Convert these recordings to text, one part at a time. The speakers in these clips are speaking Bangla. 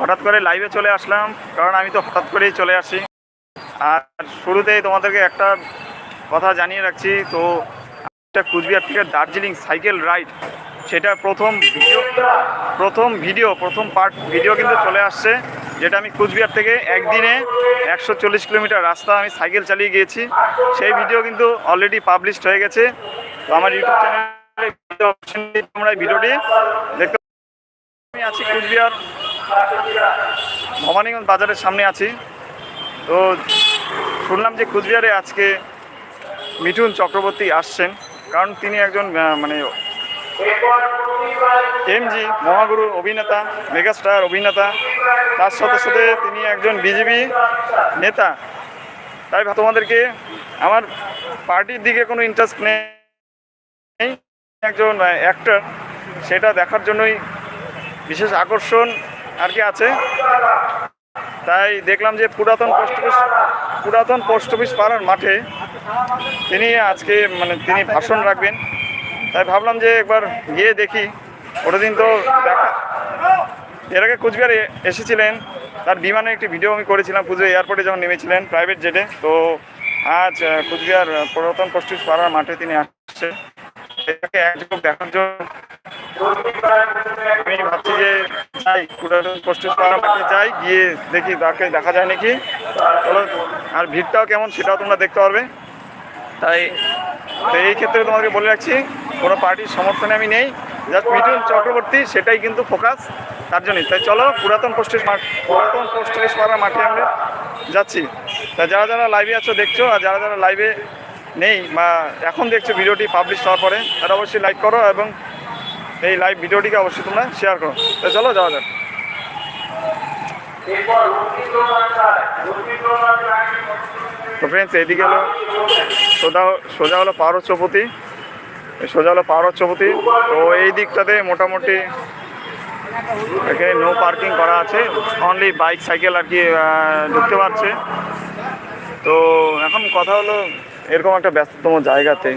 হঠাৎ করে লাইভে চলে আসলাম, কারণ আমি তো হঠাৎ করেই চলে আসি। আর শুরুতেই তোমাদেরকে একটা কথা জানিয়ে রাখছি, তো একটা কুচবিহার থেকে দার্জিলিং সাইকেল রাইড সেটা প্রথম ভিডিও প্রথম ভিডিও প্রথম পার্ট ভিডিও কিন্তু চলে আসছে, যেটা আমি কুচবিহার থেকে একদিনে একশো চল্লিশ কিলোমিটার রাস্তা আমি সাইকেল চালিয়ে গিয়েছি। সেই ভিডিও কিন্তু অলরেডি পাবলিশড হয়ে গেছে। তো আমার ইউটিউব চ্যানেলে তোমরা ভিডিওটি দেখতে আমি আছি কুচবিহার ভবানীগঞ্জ বাজারের সামনে আছি। তো শুনলাম যে কুচবিহারে আজকে মিঠুন চক্রবর্তী আসছেন। কারণ তিনি একজন মানে এমজি, মহাগুরু, অভিনেতা, মেগাস্টার, অভিনেতা। তার সাথে সাথে তিনি একজন বিজেপি নেতা। তাই তোমাদেরকে, আমার পার্টির দিকে কোনো ইন্টারেস্ট নেই। একজন অ্যাক্টর সেটা দেখার জন্যই বিশেষ আকর্ষণ আর কি আছে? তাই দেখলাম যে পুরাতন পোস্ট অফিস পুরাতন পোস্ট অফিস পাড়ার মাঠে তিনি আজকে মানে তিনি ভাষণ রাখবেন। তাই ভাবলাম যে একবার গিয়ে দেখি। ওটা দিন তো দেখা। এর আগে কুচবিহারে এসেছিলেন। তার বিমানে একটি ভিডিও আমি করেছিলাম কুচবিহার এয়ারপোর্টে যখন নেমেছিলেন প্রাইভেট জেটে তো আজ কুচবিহার পুরাতন পোস্ট অফিস পাড়ার মাঠে তিনি আসছে এটাকে একযোগ দেখার জন্য আমি ভাবছি যে যাই পুরাতন পোস্ট অফিস পাড়ার মাঠে যাই গিয়ে দেখি তাকে দেখা যায় নাকি। আর ভিড়টাও কেমন সেটাও তোমরা দেখতে পারবে। তাই তো এই ক্ষেত্রে তোমাকে বলে রাখছি কোনো পার্টির সমর্থনে আমি নেই। জাস্ট মিঠুন চক্রবর্তী সেটাই কিন্তু ফোকাস তার জন্যই। তাই চলো পুরাতন পোস্ট মাঠ পুরাতন পোস্ট অফিস পাড়ার মাঠে আমরা যাচ্ছি। তা যারা যারা লাইভে আছো দেখছ আর যারা যারা লাইভে নেই বা এখন দেখছ ভিডিওটি পাবলিশ হওয়ার পরে তারা অবশ্যই লাইক করো এবং এই লাইভ ভিডিওটিকে অবশ্যই তোমরা শেয়ার করো। তো চলো যাওয়া যাক। তো ফ্রেন্ডস এদিকে হলো সোজা সোজা হলো পাহাড় চৌপতি। সোজা হলো পাহাড় চৌপতি। তো এই দিকটাতে মোটামুটি এখানে নো পার্কিং করা আছে। অনলি বাইক সাইকেল আর কি ঢুকতে পারছে। তো এখন কথা হলো এরকম একটা ব্যস্ততম জায়গাতে,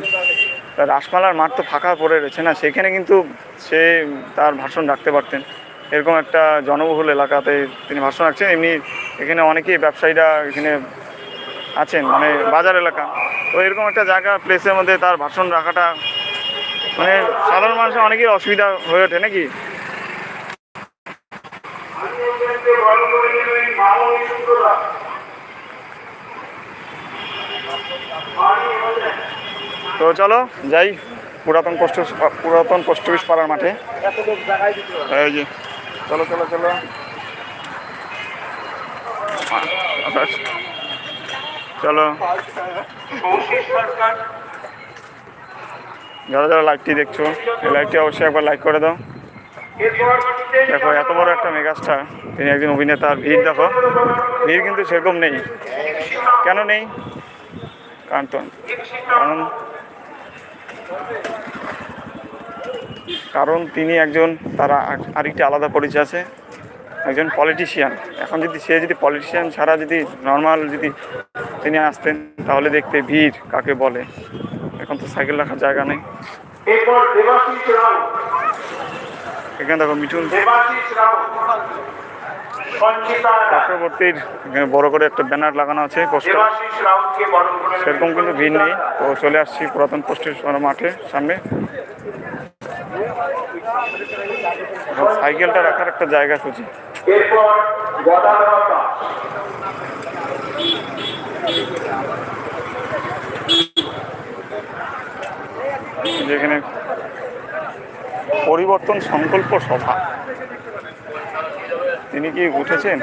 রাসমালার মাঠ তো ফাঁকা পড়ে রয়েছে না, সেখানে কিন্তু সে তার ভাষণ রাখতে পারতেন। এরকম একটা জনবহুল এলাকাতে তিনি ভাষণ রাখছেন। এমনি এখানে অনেকেই ব্যবসায়ীরা এখানে আছেন মানে বাজার এলাকা। তো এরকম একটা জায়গা প্লেসের মধ্যে তার ভাষণ রাখাটা মানে সাধারণ মানুষের অনেকেই অসুবিধা হয়ে ওঠে, নাকি? তো চলো যাই, পুরাতন পোস্ট পুরাতন পোস্ট অফিস পাড়ার মাঠে। চলো চলো চলো। চলো। যারা যারা লাইভটি দেখছ, এই লাইভটি অবশ্যই একবার লাইক করে দাও। দেখো, এত বড় একটা মেগাস্টার, তিনি একজন অভিনেতা আর ভিড়, দেখো। ভিড় কিন্তু সেরকম নেই। কেন নেই? কারণ তো কারণ কারণ তিনি একজন তার আর- আরেকটি আলাদা পরিচয় আছে একজন পলিটিশিয়ান এখন যদি সে যদি পলিটিশিয়ান ছাড়া যদি নর্মাল যদি তিনি আসতেন তাহলে দেখতে ভিড় কাকে বলে। এখন তো সাইকেল রাখার জায়গা নেই। এখানে দেখো মিঠুন। চক্রবর্তীর বড় করে একটা ব্যানার লাগানো আছে পোস্টার। সেরকম কিন্তু ভিড় নেই। তো চলে আসছি পুরাতন পোস্টের মাঠে, সামনে। সাইকেলটা রাখার একটা জায়গা খুঁজি। যেখানে পরিবর্তন সংকল্প সভা। তিনি কি উঠেছেন?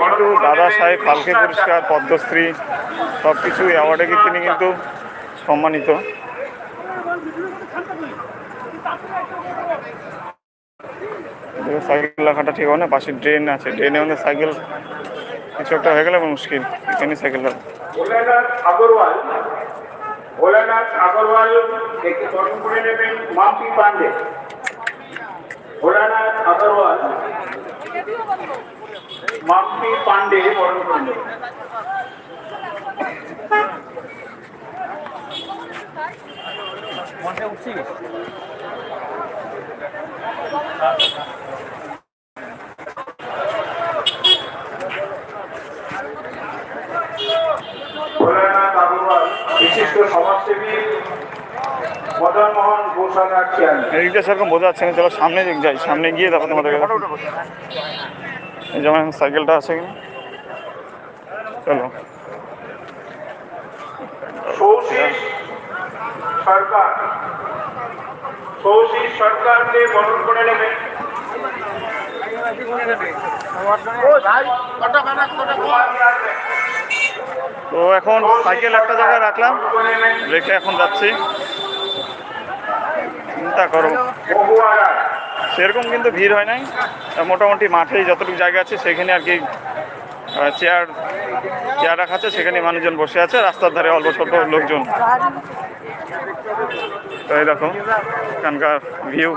কিন্তু দাদা সাহেব ফালকে পুরস্কার, পদ্মশ্রী সব কিছু অ্যাওয়ার্ডে তিনি কিন্তু সম্মানিত। সাইকেল রাখাটা ঠিক হবে না, পাশে ড্রেন আছে। ড্রেনে আমাদের সাইকেল কিছু একটা হয়ে গেলে মুশকিল। এখানে সাইকেল আগরওয়াল, ভোলানাথ আগরওয়াল একে বরণ করে নেবেন মাম্পি ভোলানাথ আগরওয়াল মাম্পি পান্ডে বরণ করলেন। মনে উঠছি ভোলানাথ আগরওয়াল বিশিষ্ট সমাজসেবী সেরকম বোঝা যাচ্ছে না চলো সামনে যাই সামনে গিয়ে তারপর তোমাদের এই যেমন সাইকেলটা আছে কিনা? চলো। সরকার। সৌশীষ সরকারকে বরণ করে নেবেন তো এখন সাইকেল একটা জায়গায় রাখলাম রেখে এখন যাচ্ছি। চিন্তা করো। সেরকম কিন্তু ভিড় হয় নাই। মোটামুটি মাঠেই যতটুকু জায়গা আছে, সেখানে আর কি চেয়ার চেয়ার রাখা আছে, সেখানে মানুষজন বসে আছে, রাস্তার ধারে অল্প স্বল্প লোকজন। তো এই দেখো, এখানকার ভিউ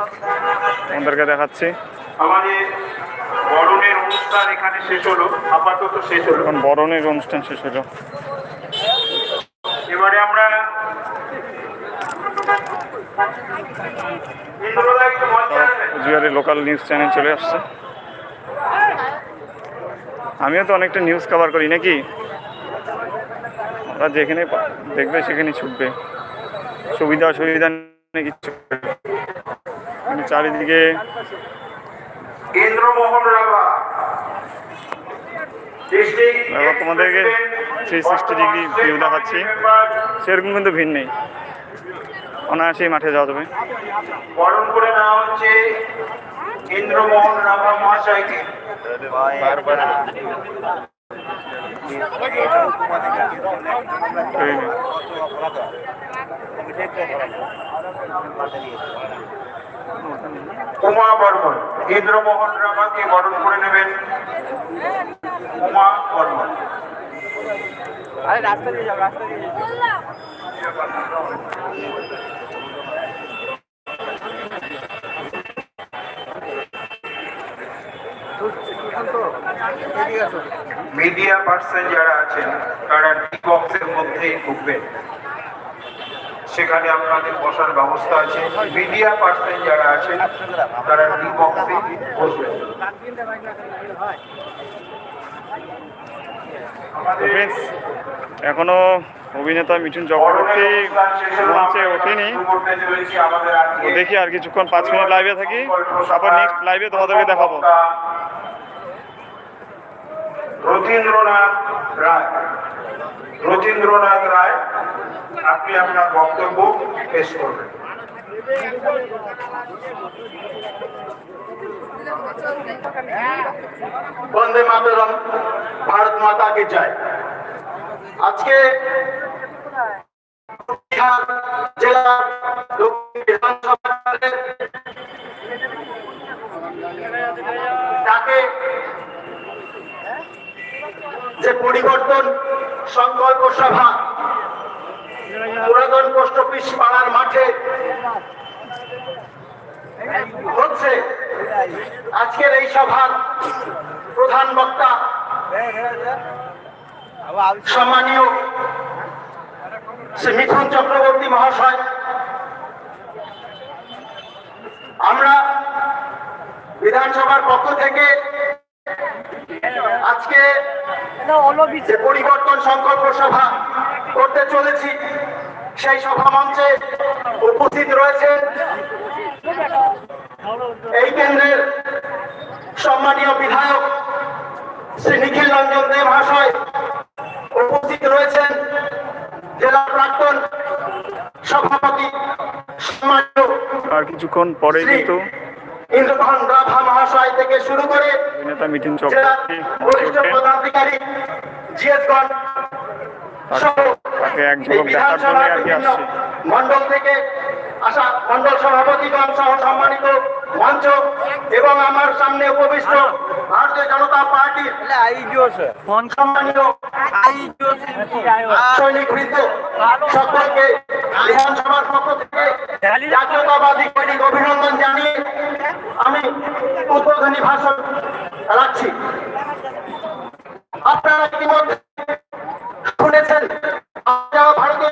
আমাদেরকে দেখাচ্ছি। অনুষ্ঠান শেষ বরণের অনুষ্ঠান শেষ হলো। এবারে আমরা কুচবিহারের লোকাল নিউজ চ্যানেল চলে আসছে। আমিও তো অনেকটা নিউজ কভার করি নাকি? ওরা যেখানে দেখবে সেখানে ছুটবে। সুবিধা অসুবিধা নেই কিচ্ছু কিন্তু চারিদিকে তোমাদেরকে 360 ডিগ্রি ভিউ দেখাচ্ছি। সেরকম কিন্তু ভিড় নেই। অনায়াসেই মাঠে যাওয়া যাবে। বরণ করে নেওয়া হচ্ছে ইন্দ্রমোহন রাভা মহাশয়কে। উমা বর্মন ইন্দ্রমোহন রাভাকে বরণ করে নেবেন। উমা বর্মন। মিডিয়া পার্সন যারা আছেন তারা ডি বক্সের মধ্যেই ঢুকবেন। সেখানে আপনাদের বসার ব্যবস্থা আছে। মিডিয়া পার্সন যারা আছেন তারা ডি বক্সে বসবেন। এখনও অভিনেতা মিঠুন চক্রবর্তী মঞ্চে ওঠেনি। দেখি আর কিছুক্ষণ পাঁচ মিনিট লাইভে থাকি। তারপর নেক্সট লাইভে তোমাদেরকে দেখাবো। রথীন্দ্রনাথ রায়। রথীন্দ্রনাথ রায়, আপনি আপনার বক্তব্য পেশ করবেন। বন্দে মাতরম, ভারত মাতা কে জয়। আজকে জেলা ডাকে যে পরিবর্তন সংকল্প সভা পুরাতন পোস্ট অফিস পাড়ার মাঠে হচ্ছে। আজকের এই সভার প্রধান বক্তা সম্মানীয় মিথুন চক্রবর্তী মহাশয়। আমরা বিধানসভার পক্ষ থেকে আজকে যে পরিবর্তন সংকল্প সভা করতে চলেছি সেই সভা মঞ্চে উপস্থিত রয়েছে এই কেন্দ্রের সম্মানীয় বিধায়ক শ্রী নিখিল রঞ্জন দে মহাশয়। উপস্থিত রয়েছেন জেলা প্রাক্তন সভাপতি সম্মানীয় আর কিছুক্ষণ পরে কিন্তু ইন্দ্রধন রাভা মহাশয় থেকে শুরু করে বরিষ্ঠ পদাধিকারী জিএসগণ তাকে এক যুবক দেখার জন্য আর কি আসছে। মন্ডল থেকে আসা মন্ডল সভাপতিগণ সহ সম্মানিত মঞ্চ এবং আমার সামনে উপবিষ্ট ভারতীয় জনতা পার্টির সম্মানীয় সৈনিক বৃন্দ সকলকে বিধানসভার পক্ষ থেকে জাতীয়তাবাদী অভিনন্দন জানিয়ে আমি উদ্বোধনী ভাষণ রাখছি। আপনারা ইতিমধ্যে শুনেছেন ভারতীয়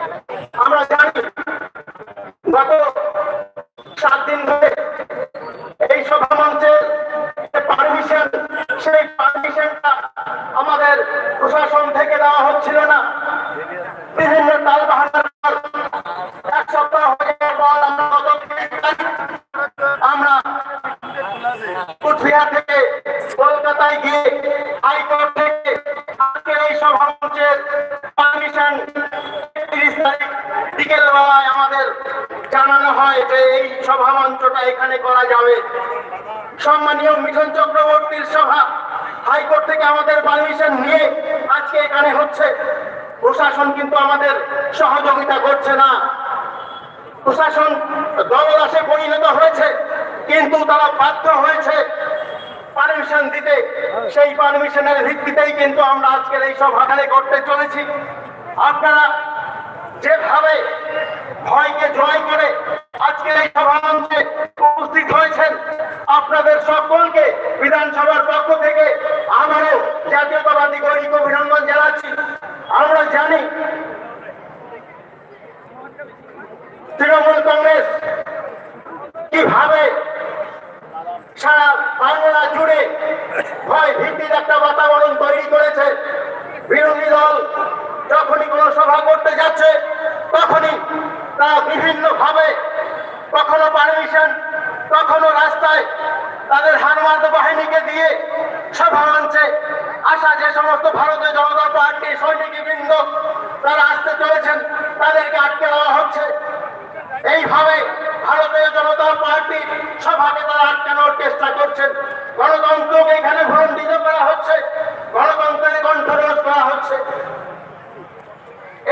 জানানো হয় যে এই সভা মঞ্চটা এখানে করা যাবে। সম্মানীয় মিঠুন চক্রবর্তীর সভা হাইকোর্ট থেকে আমাদের পারমিশন নিয়ে আজকে এখানে হচ্ছে। প্রশাসন কিন্তু আমাদের সহযোগিতা করছে না। প্রশাসন দলদাসে পরিণত হয়েছে, কিন্তু তারা বাধ্য হয়েছে পারমিশন দিতে। সেই পারমিশনের ভিত্তিতেই কিন্তু আমরা আজকের এই সভাখানে করতে চলেছি। আপনারা যেভাবে ভয়কে জয় করে আজকের এই সভামঞ্চে উপস্থিত হয়েছেন আপনাদের সকলকে বিধানসভার পক্ষ থেকে আমারও জাতীয়তাবাদী গরিব অভিনন্দন জানাচ্ছি আমরা জানি তৃণমূল কংগ্রেস কীভাবে সারা বাংলা জুড়ে ভয় ভীতির একটা বাতাবরণ তৈরি করেছে বিরোধী দল যখনই কোনো সভা করতে যাচ্ছে তখনই তারা বিভিন্ন ভাবে কখনো পারমিশন কখনো রাস্তায় তাদের হানুমান্ত বাহিনীকে দিয়ে সভা মঞ্চে আসা যে সমস্ত ভারতীয় জনতা পার্টির সৈনিকবৃন্দ তারা আসতে চলেছেন, তাদেরকে আটকে দেওয়া হচ্ছে। এইভাবে ভারতীয় জনতা পার্টি সভাকে তারা আটকানোর চেষ্টা করছেন। গণতন্ত্রকে এখানে ভণ্ডিত করা হচ্ছে, গণতন্ত্রের কণ্ঠরোধ করা হচ্ছে।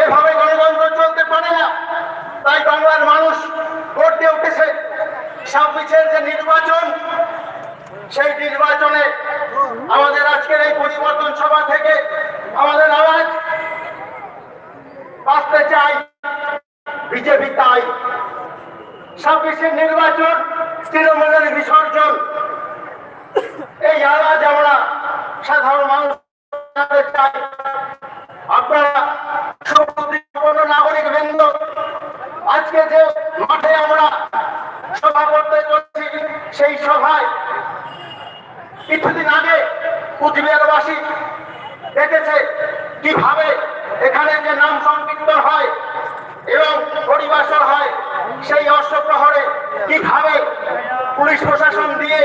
এভাবে গণতন্ত্র চলতে পারে না, তাই বাংলার মানুষ করতে উঠেছে। ছাব্বিশের যে নির্বাচন, সেই নির্বাচনে আমাদের আজকের এই পরিবর্তন সভা থেকে আমাদের আওয়াজ বাঁচতে চাই। বিজেপি তাই। ছাব্বিশের নির্বাচন তৃণমূলের বিসর্জন। এই আওয়াজ আমরা সাধারণ মানুষ চাই। আপনারা নাগরিক বৃন্দ আজকে যে মাঠে আমরা সভা করতে চলছি সেই সভায় কিছুদিন আগে কুচবিহারবাসী দেখেছে কীভাবে এখানে যে নাম সংকীর্তন হয় এবং পরিবাসন হয়, সেই অষ্টপ্রহরে কীভাবে পুলিশ প্রশাসন দিয়ে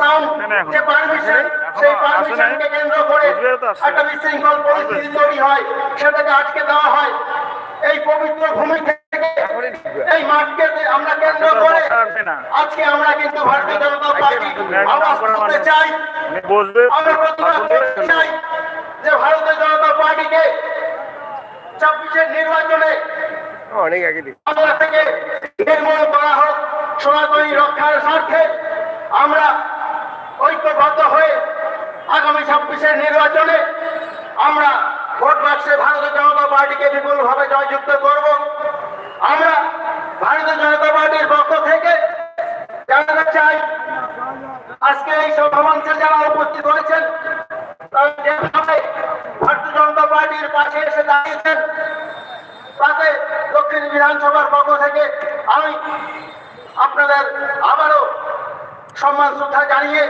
সাউন্ড যে পারমিশন সেই পারমিশনকে কেন্দ্র করে একটা বিশৃঙ্খল পরিস্থিতি তৈরি হয়, সেটাকে আটকে দেওয়া হয়। এই পবিত্র ভূমি থেকে এই মাঠকে আমরা কেন্দ্র করে আজকে আমরা কিন্তু ভারতীয় জনতা পার্টি আওয়াজ তুলতে চাই। আমরা প্রতিবাদ করতে চাই যে ভারতীয় জনতা পার্টিকে ছাব্বিশের নির্বাচনে অনেক আগে বাংলা থেকে নির্মূল করা হোক সনাতনী রক্ষার স্বার্থে আমরা ঐক্যবদ্ধ হয়ে আগামী ছাব্বিশের নির্বাচনে আমরা ভোট বাক্সে ভারতীয় জনতা পার্টিকে বিপুলভাবে জয়যুক্ত করব। আমরা ভারতীয় জনতা পার্টির পক্ষ থেকে জানাতে চাই, আজকে এই সভামঞ্চে যারা উপস্থিত হয়েছেন যেভাবে ভারতীয় জনতা পার্টির পাশে এসে দাঁড়িয়েছেন, তাতে দক্ষিণ বিধানসভার পক্ষ থেকে আমি আপনাদের আবারও সম্মান, শ্রদ্ধা জানিয়ে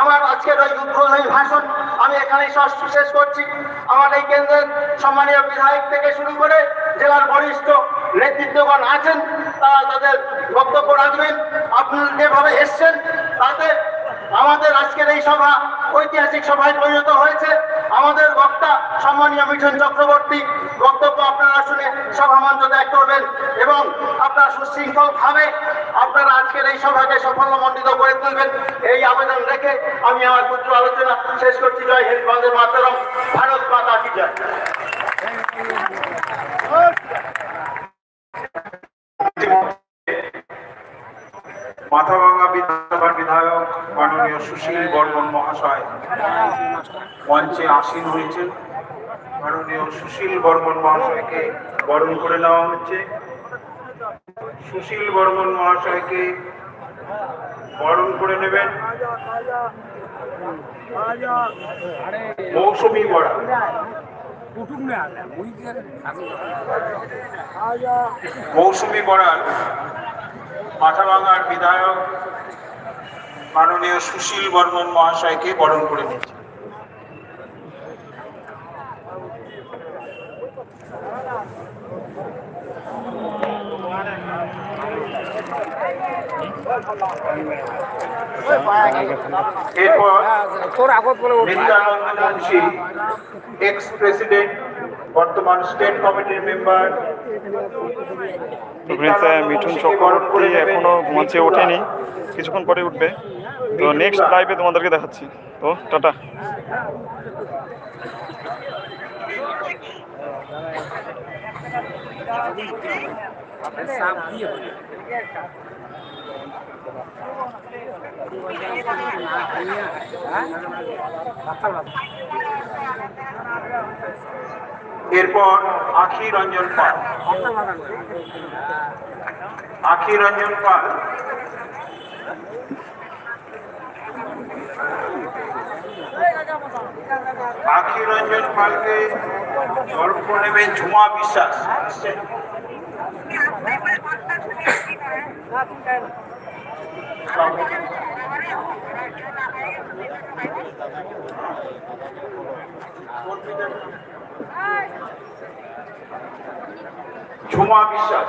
আমার আজকের ওই উদ্বোধনী ভাষণ আমি ষষ্ঠ শেষ করছি। আমার এই কেন্দ্রের সম্মানীয় বিধায়ক থেকে শুরু করে জেলার বরিষ্ঠ নেতৃত্বগণ আছেন, তারা তাদের বক্তব্য রাখবেন। আপনারা যেভাবে এসছেন, তাতে আমাদের আজকের এই সভা ঐতিহাসিক সভায় পরিণত হয়েছে। আমাদের বক্তা সম্মানীয় মিঠুন চক্রবর্তী বক্তব্য আপনারা শুনে সভা মঞ্চ ত্যাগ করবেন এবং আপনারা সুশৃঙ্খল ভাবে আপনারা আজকের এই সভাকে সাফল্যমণ্ডিত করে তুলবেন। এই আবেদন রেখে আমি আমার পুত্র আলোচনা শেষ করছি। জয় হিন্দ, বন্দে মাতরম, ভারত মাতা কি জয়। সুশীল বর্মন মহাশয় মঞ্চে আসীন হয়েছেন। মাননীয় সুশীল বর্মন মহাশয়কে বরণ করে নেওয়া হচ্ছে। সুশীল বর্মন মহাশয়কে বরণ করে নেবেন মৌসুমী বড়া মৌসুমী বড়াল মাথাভাঙার বিধায়ক মাননীয় সুশীল বর্মন মহাশয়কে বরণ করে নিচ্ছে এক্স প্রেসিডেন্ট বর্তমান স্টেট কমিটির মেম্বার মিঠুন চক্রবর্তী এখনও মঞ্চে ওঠেনি কিছুক্ষণ পরে উঠবে। তো নেক্সট লাইভে তোমাদেরকে দেখাচ্ছি। তো টাটা। এরপর আখি রঞ্জন পাল। আখি রঞ্জন পাল। আখি রঞ্জন পালকে গল্প নেবেন ঝুমা বিশ্বাস। ঝুমা বিশ্বাস।